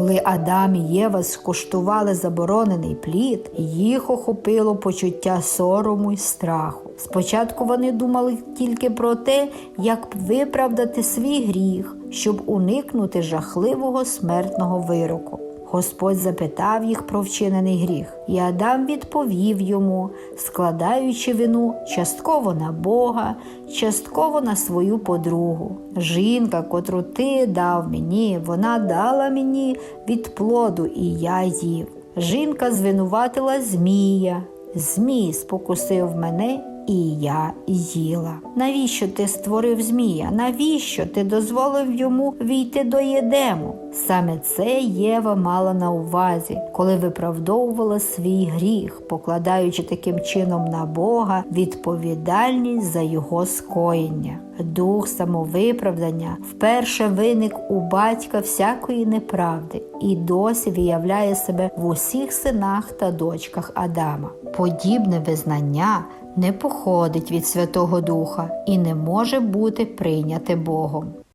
Коли Адам і Єва скуштували заборонений плід, їх охопило почуття сорому й страху. Спочатку вони думали тільки про те, як виправдати свій гріх, щоб уникнути жахливого смертного вироку. Господь запитав їх про вчинений гріх, і Адам відповів йому, складаючи вину частково на Бога, частково на свою подругу. Жінка, котру ти дав мені, вона дала мені від плоду, і я їв. Жінка звинуватила Змія. Змій спокусив мене, і я їла. Навіщо ти створив Змія? Навіщо ти дозволив йому війти до Єдему? Саме це Єва мала на увазі, коли виправдовувала свій гріх, покладаючи таким чином на Бога відповідальність за його скоєння. Дух самовиправдання вперше виник у батька всякої неправди і досі виявляє себе в усіх синах та дочках Адама. Подібне визнання не походить від Святого Духа і не може бути прийняте Богом.